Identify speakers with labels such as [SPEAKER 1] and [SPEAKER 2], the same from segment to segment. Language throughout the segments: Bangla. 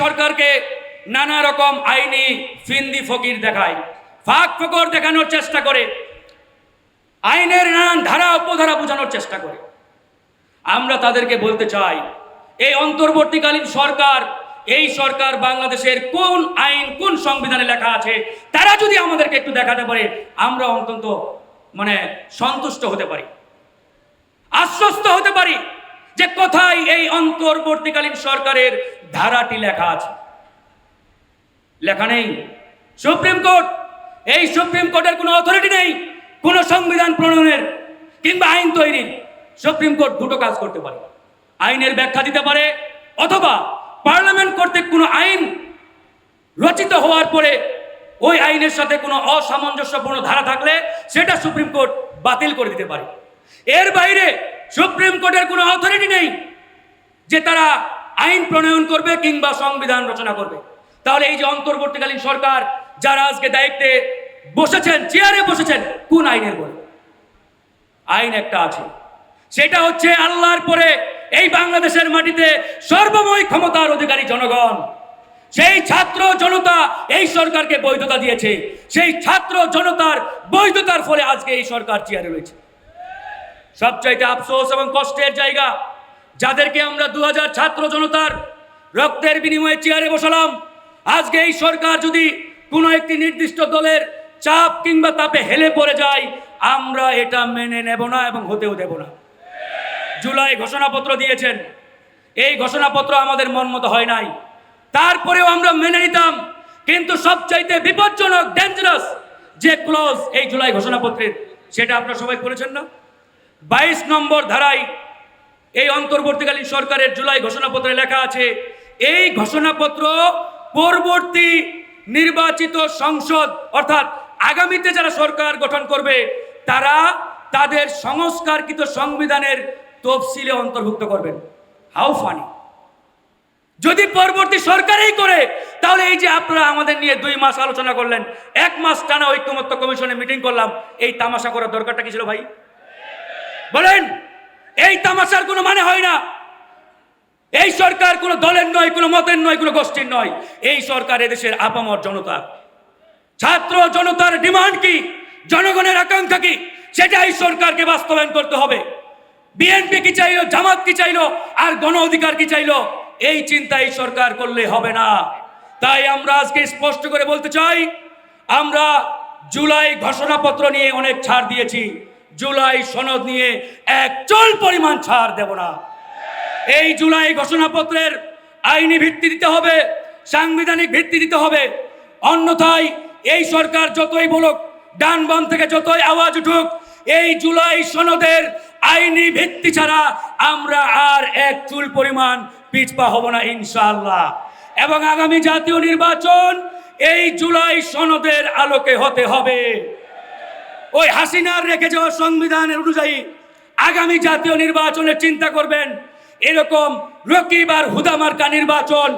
[SPEAKER 1] সরকারকে নানা রকম আইনি ফিন্দি ফকির দেখায়, ফাঁক ফকর দেখানোর চেষ্টা করে, আইনের নানান ধারা, উপধারা বোঝানোর চেষ্টা করে। আমরা তাদেরকে বলতে চাই, এই অন্তর্বর্তীকালীন সরকার, এই সরকার বাংলাদেশের কোন আইন, কোন সংবিধানে লেখা আছে, তারা যদি আমাদেরকে একটু দেখাতে পারে, আমরা অন্তত মানে সন্তুষ্ট হতে পারি। আশ্বস্ত হতে পারি। যে কোথায় এই অন্তর্বর্তীকালীন সরকারের ধারাটি লেখা আছে? লেখা নেই। সুপ্রিম কোর্ট, এই সুপ্রিম কোর্টের কোনো অথরিটি নেই, কোনো সংবিধান প্রণয়নের, কিংবা আইন তৈরির। সুপ্রিম কোর্ট দুটো কাজ করতে পারে। আইনের ব্যাখ্যা দিতে পারে, অথবা পার্লামেন্ট কর্তৃক কোনো আইন রচিত হওয়ার পরে ওই আইনের সাথে কোনো অসামঞ্জস্যপূর্ণ ধারা থাকলে সেটা সুপ্রিম কোর্ট বাতিল করে দিতে পারে। এর বাইরে সুপ্রিম কোর্টের কোনো অথরিটি নেই যে তারা আইন প্রণয়ন করবে কিংবা সংবিধান রচনা করবে। তাহলে এই যে অন্তর্বর্তীকালীন সরকার যারা আজকে দায়িত্বে বসেছেন, চেয়ারে বসেছেন, কোন আইনের বলে? আইন একটা আছে। সেটা হচ্ছে আল্লাহর পরে এই বাংলাদেশের মাটিতে সর্বময় ক্ষমতার অধিকারী জনগণ। সেই ছাত্র জনতা এই সরকারকে বৈধতা দিয়েছে। সেই ছাত্র জনতার বৈধতার ফলে আজকে এই সরকার চেয়ারে রয়েছে। সবচাইতে আফসোস এবং কষ্টের জায়গা, যাদেরকে আমরা দু হাজার ছাত্র জনতার রক্তের বিনিময়ে চেয়ারে বসালাম, আজকে এই সরকার যদি কোনো একটি নির্দিষ্ট দলের চাপ কিংবা তাপে হেলে পড়ে যায়, আমরা এটা মেনে নেব না এবং হতেও দেব না। জুলাই ঘোষণাপত্র দিয়েছেন। এই ঘোষণাপত্র আমাদের মন মতো হয় নাই। তারপরেও আমরা মেনে নিতাম, কিন্তু সবচাইতে বিপজ্জনক ডেঞ্জারাস যে ক্লোজ এই জুলাই ঘোষণাপত্রের, সেটা আপনারা সবাই করেছেন না? বাইশ নম্বর ধারায় এই অন্তর্বর্তীকালীন সরকারের জুলাই ঘোষণাপত্রে লেখা আছে, এই ঘোষণাপত্র পরবর্তী নির্বাচিত সংসদ, অর্থাৎ আগামীতে যারা সরকার গঠন করবে, তারা তাদের সংস্কারকৃত সংবিধানের তফসিলে অন্তর্ভুক্ত করবেন। How funny. যদি পরবর্তী সরকারই করে, তাহলে এই যে আপনারা আমাদের নিয়ে দুই মাস আলোচনা করলেন, এক মাস টানা ঐক্যমত্য কমিশনে মিটিং করলাম, এই তামাশা করার দরকারটা কি ছিল ভাই? বলেন, এই তামাশার কোনো মানে হয় না। এই সরকার কোনো দলের নয়, কোনো মতের নয়, কোনো গোষ্ঠীর নয়। এই সরকার এদেশের আপামর জনতা। ছাত্র জনতার ডিমান্ড কি? জনগণের আকাঙ্ক্ষা কি? সেটা এই সরকারকে বাস্তবায়ন করতে হবে। বিএনপি কি চাইলো, জামাত কি চাইলো, আর গণ অধিকার কি চাইলো? এই চিন্তা এই সরকার করলে হবে না। তাই আমরা আজকে স্পষ্ট করে বলতে চাই, আমরা জুলাই ঘোষণাপত্র নিয়ে অনেক ছাড় দিয়েছি। জুলাই সনদ নিয়ে এক চল পরিমাণ ছাড় দেব না। এই জুলাই ঘোষণাপত্রের আইনি ভিত্তি দিতে হবে, সাংবিধানিক ভিত্তি দিতে হবে। অন্যথায় এই সরকার যতই বলুক, ডান বাম থেকে যতই আওয়াজ উঠুক, এই জুলাই সনদের আইনি ভিত্তি ছাড়া আমরা আর এক চুল পরিমাণ পিছপা হব না ইনশাআল্লাহ। এবং আগামী জাতীয় নির্বাচন এই জুলাই সনদের আলোকে হতে হবে। ওই হাসিনার রেখে যাওয়া সংবিধানের অনুযায়ী আগামী জাতীয় নির্বাচনের চিন্তা করবেন। এরকম রকিব আর হুদামার্কা নির্বাচন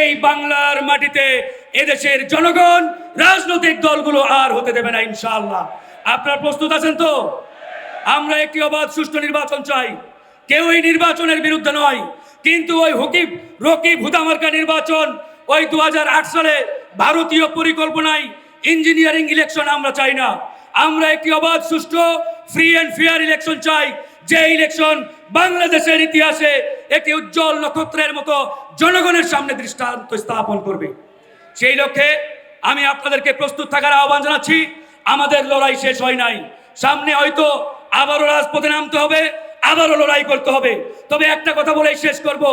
[SPEAKER 1] এই বাংলার মাটিতে এদেশের জনগণ, রাজনৈতিক দলগুলো আর হতে দেবে না ইনশাআল্লাহ। আপনারা প্রস্তুত আছেন তো? আমরা একটি অবাধ সুষ্ঠু নির্বাচন চাই। কেউ এই নির্বাচনের বিরুদ্ধে নয়। কিন্তু ওই হুকিব, রকিব হুদামার্কা নির্বাচন ওই দু হাজার আট সালে ভারতীয় পরিকল্পনায় ইঞ্জিনিয়ারিং ইলেকশন আমরা চাই না। আমরা একটি অবাধ, সুষ্ঠু ফ্রি অ্যান্ড ফেয়ার ইলেকশন চাই। যে ইলেকশন বাংলাদেশের ইতিহাসে একটি উজ্জ্বল নক্ষত্রের মতো জনগণের সামনে দৃষ্টান্ত স্থাপন করবে। সেই লক্ষ্যে আমি আপনাদেরকে প্রস্তুত থাকার আহ্বান জানাচ্ছি। আমাদের লড়াই শেষ হয় নাই। সামনে হয়তো আবারও রাজপথে নামতে হবে, আবারও লড়াই করতে হবে। তবে একটা কথা বলেই শেষ করব।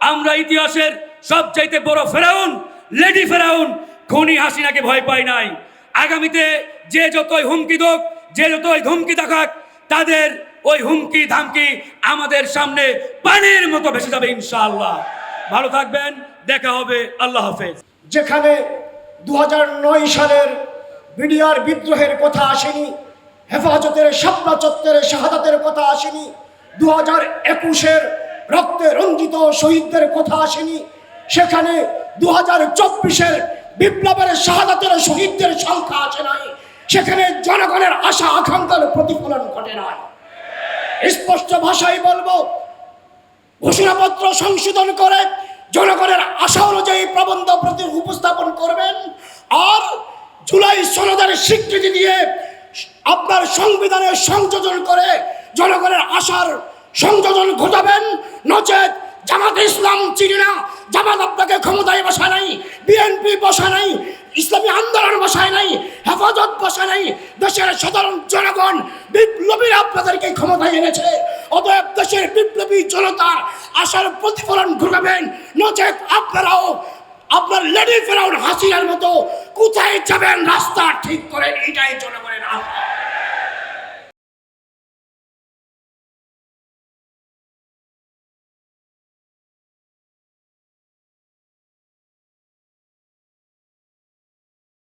[SPEAKER 1] আমরা ইতিহাসের সবচাইতে বড় ফেরাউন, লেডি ফেরাউন, খনি হাসিনাকে ভয় পাই নাই। আগামীতে যে যতই হুমকি দোক, যে যতই ধমকি দেখাক, তাদের ওই হুমকি ধামকি আমাদের সামনে পানির মতো ভেসে যাবে ইনশাআল্লাহ। ভালো থাকবেন, দেখা হবে, আল্লাহ হাফেজ।
[SPEAKER 2] যেখানে দু হাজার নয় সালের বিডিআর বিদ্রোহের কথা আসেনি, হেফাজতের শাপলা চত্বরের শাহাদাতের কথা আসেনি দু হাজার একুশের রক্তে রঞ্জিত শহীদদের কথা আসেনি, সেখানে দু হাজার চব্বিশের বিপ্লবের শাহাদাতের শহীদদের সংখ্যা আছে নাই। সেখানে জনগণের আশা আকাঙ্ক্ষার প্রতিফলন ঘটে নাই। স্পষ্ট ভাষায় বলব, ঘোষণাপত্র সংশোধন করে জনগণের আশা অনুযায়ী প্রবন্ধ প্রতি উপস্থাপন করবেন আর জুলাই সনদের স্বীকৃতি দিয়ে আপনার সংবিধানে সংযোজন করে জনগণের আশার সংযোজন ঘটাবেন। নচেত জামাত ইসলাম চিনি না। জামাত আপনাকে ক্ষমতায় বসা নাই বিএনপি বসা নাই ইসলামী আন্দোলন বসায় নাই হেফাজত বসা নাই দেশের সাধারণ জনগণ বিপ্লবীরা আপনাদেরকে ক্ষমতায় এনেছে। অতএব দেশের বিপ্লবী জনতার আশার প্রতিফলন ঘটাবেন নচেত আপনারাও, আপনার লেডি ফেরাউন হাসিনার মতো কোথায় যাবেন রাস্তা ঠিক করেন এটাই জনগণের। আশা